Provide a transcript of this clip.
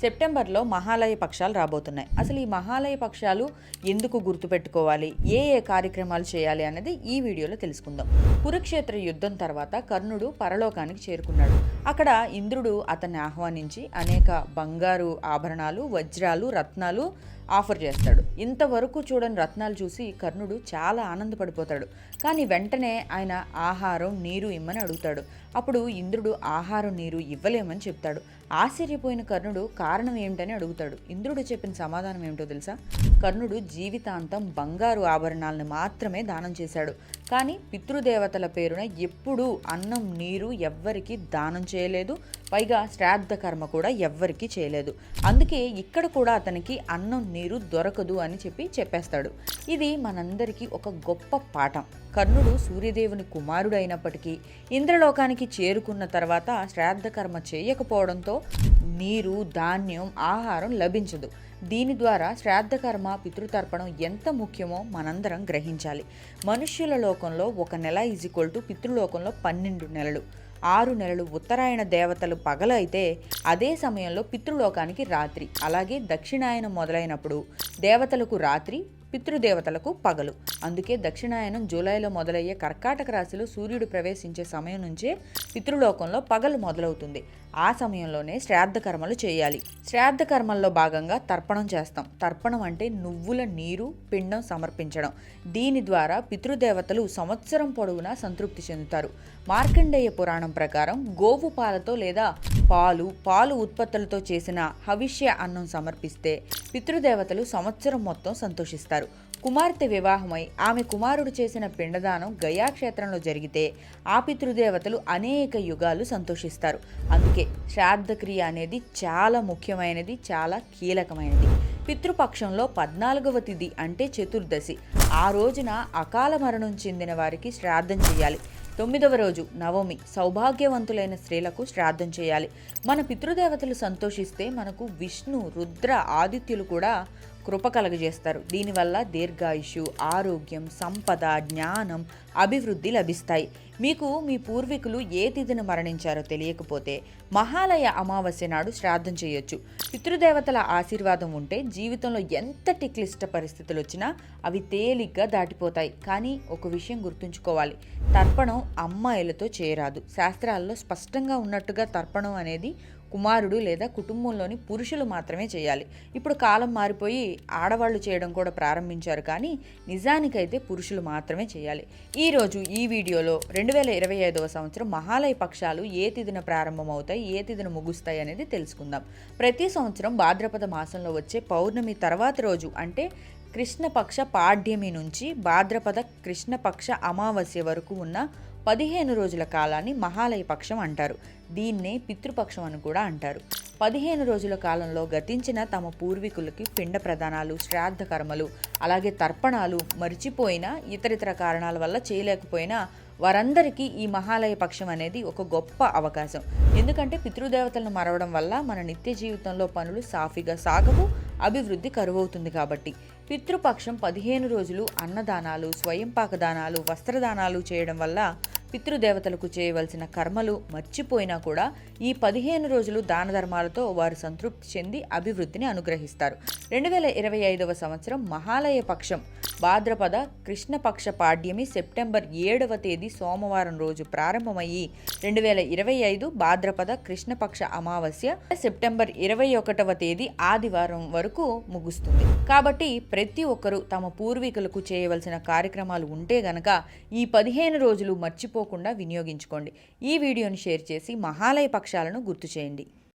సెప్టెంబర్లో మహాలయ పక్షాలు రాబోతున్నాయి. అసలు ఈ మహాలయ పక్షాలు ఎందుకు గుర్తుపెట్టుకోవాలి? ఏ ఏ కార్యక్రమాలు చేయాలి అనేది ఈ వీడియోలో తెలుసుకుందాం. కురుక్షేత్ర యుద్ధం తర్వాత కర్ణుడు పరలోకానికి చేరుకున్నాడు. అక్కడ ఇంద్రుడు అతన్ని ఆహ్వానించి అనేక బంగారు ఆభరణాలు వజ్రాలు రత్నాలు ఆఫర్ చేస్తాడు. ఇంతవరకు చూడని రత్నాలు చూసి కర్ణుడు చాలా ఆనందపడిపోతాడు. కానీ వెంటనే ఆయన ఆహారం నీరు ఇమ్మని అడుగుతాడు. అప్పుడు ఇంద్రుడు ఆహారం నీరు ఇవ్వలేమని చెప్తాడు. ఆశ్చర్యపోయిన కర్ణుడు కారణం ఏమిటని అడుగుతాడు. ఇంద్రుడు చెప్పిన సమాధానం ఏమిటో తెలుసా? కర్ణుడు జీవితాంతం బంగారు ఆభరణాలను మాత్రమే దానం చేశాడు. కానీ పితృదేవతల పేరున ఎప్పుడూ అన్నం నీరు ఎవ్వరికి దానం చేయలేదు. పైగా శ్రాద్ధ కర్మ కూడా ఎవ్వరికి చేయలేదు. అందుకే ఇక్కడ కూడా అతనికి అన్నం నీరు దొరకదు అని చెప్పి చెప్పేస్తాడు. ఇది మనందరికీ ఒక గొప్ప పాఠం. కర్ణుడు సూర్యదేవుని కుమారుడు అయినప్పటికీ ఇంద్రలోకానికి చేరుకున్న తర్వాత శ్రాద్ధ కర్మ చేయకపోవడంతో నీరు ధాన్యం ఆహారం లభించదు. దీని ద్వారా శ్రాద్ధకర్మ పితృతర్పణం ఎంత ముఖ్యమో మనందరం గ్రహించాలి. మనుష్యుల లోకంలో ఒక నెల ఈజ్ ఈక్వల్ టు పితృలోకంలో పన్నెండు నెలలు. ఆరు నెలలు ఉత్తరాయణ దేవతలు పగలైతే అదే సమయంలో పితృలోకానికి రాత్రి. అలాగే దక్షిణాయనం మొదలైనప్పుడు దేవతలకు రాత్రి పితృదేవతలకు పగలు. అందుకే దక్షిణాయనం జూలైలో మొదలయ్యే కర్కాటక రాశిలో సూర్యుడు ప్రవేశించే సమయం నుంచే పితృలోకంలో పగలు మొదలవుతుంది. ఆ సమయంలోనే శ్రాద్ధ కర్మలు చేయాలి. శ్రాద్ధ కర్మల్లో భాగంగా తర్పణం చేస్తాం. తర్పణం అంటే నువ్వుల నీరు పిండం సమర్పించడం. దీని ద్వారా పితృదేవతలు సంవత్సరం పొడవునా సంతృప్తి చెందుతారు. మార్కండేయ పురాణం ప్రకారం గోవు పాలతో లేదా పాలు పాలు ఉత్పత్తులతో చేసిన హవిష్య అన్నం సమర్పిస్తే పితృదేవతలు సంవత్సరం మొత్తం సంతోషిస్తారు. కుమార్తె వివాహమై ఆమె కుమారుడు చేసిన పిండదానం గయాక్షేత్రంలో జరిగితే ఆ పితృదేవతలు అనేక యుగాలు సంతోషిస్తారు. అందుకే శ్రాద్ధక్రియ అనేది చాలా ముఖ్యమైనది చాలా కీలకమైనది. పితృపక్షంలో పద్నాలుగవ తిథి అంటే చతుర్దశి. ఆ రోజున అకాల మరణం చెందిన వారికి శ్రాద్ధం చేయాలి. తొమ్మిదవ రోజు నవమి సౌభాగ్యవంతులైన స్త్రీలకు శ్రాద్ధం చేయాలి. మన పితృదేవతలు సంతోషిస్తే మనకు విష్ణు రుద్ర ఆదిత్యులు కూడా కృప కలగజేస్తారు. దీనివల్ల దీర్ఘాయుషు ఆరోగ్యం సంపద జ్ఞానం అభివృద్ధి లభిస్తాయి. మీకు మీ పూర్వీకులు ఏ తిథిని మరణించారో తెలియకపోతే మహాలయ అమావాస్య నాడు శ్రాద్ధం చేయొచ్చు. పితృదేవతల ఆశీర్వాదం ఉంటే జీవితంలో ఎంతటి క్లిష్ట పరిస్థితులు వచ్చినా అవి తేలిగ్గా దాటిపోతాయి. కానీ ఒక విషయం గుర్తుంచుకోవాలి. తర్పణం అమ్మాయిలతో చేయరాదు. శాస్త్రాల్లో స్పష్టంగా ఉన్నట్టుగా తర్పణం అనేది కుమారుడు లేదా కుటుంబంలోని పురుషులు మాత్రమే చేయాలి. ఇప్పుడు కాలం మారిపోయి ఆడవాళ్ళు చేయడం కూడా ప్రారంభించారు కానీ నిజానికైతే పురుషులు మాత్రమే చేయాలి. ఈరోజు ఈ వీడియోలో రెండు వేల ఇరవై ఐదవ సంవత్సరం మహాలయ పక్షాలు ఏ తిథిన ప్రారంభమవుతాయి ఏ తిథిన ముగుస్తాయి అనేది తెలుసుకుందాం. ప్రతి సంవత్సరం భాద్రపద మాసంలో వచ్చే పౌర్ణమి తర్వాత రోజు అంటే కృష్ణపక్ష పాడ్యమి నుంచి భాద్రపద కృష్ణపక్ష అమావాస్య వరకు ఉన్న పదిహేను రోజుల కాలాన్ని మహాలయ పక్షం అంటారు. దీన్నే పితృపక్షం అని కూడా అంటారు. పదిహేను రోజుల కాలంలో గతించిన తమ పూర్వీకులకి పిండ ప్రదానాలు శ్రాద్ధ కర్మలు అలాగే తర్పణాలు మరిచిపోయినా ఇతరితర కారణాల వల్ల చేయలేకపోయినా వారందరికీ ఈ మహాలయ పక్షం అనేది ఒక గొప్ప అవకాశం. ఎందుకంటే పితృదేవతలను మరవడం వల్ల మన నిత్య జీవితంలో పనులు సాఫీగా సాగవు అభివృద్ధి కరువవుతుంది కాబట్టి. పితృపక్షం పదిహేను రోజులు అన్నదానాలు స్వయంపాక దానాలు వస్త్రదానాలు చేయడం వల్ల పితృదేవతలకు చేయవలసిన కర్మలు మర్చిపోయినా కూడా ఈ పదిహేను రోజులు దాన ధర్మాలతో వారు సంతృప్తి చెంది అభివృద్ధిని అనుగ్రహిస్తారు. రెండు వేల ఇరవై ఐదవ సంవత్సరం మహాలయ పక్షం. భాద్రపద కృష్ణపక్ష పాడ్యమి సెప్టెంబర్ ఏడవ తేదీ సోమవారం రోజు ప్రారంభమయ్యి రెండు వేల ఇరవై ఐదు భాద్రపద కృష్ణపక్ష అమావాస్య సెప్టెంబర్ ఇరవై ఒకటవ తేదీ ఆదివారం వరకు ముగుస్తుంది. కాబట్టి ప్రతి ఒక్కరూ తమ పూర్వీకులకు చేయవలసిన కార్యక్రమాలు ఉంటే గనక ఈ పదిహేను రోజులు మర్చిపోకుండా వినియోగించుకోండి. ఈ వీడియోని షేర్ చేసి మహాలయ పక్షాలను గుర్తు చేయండి.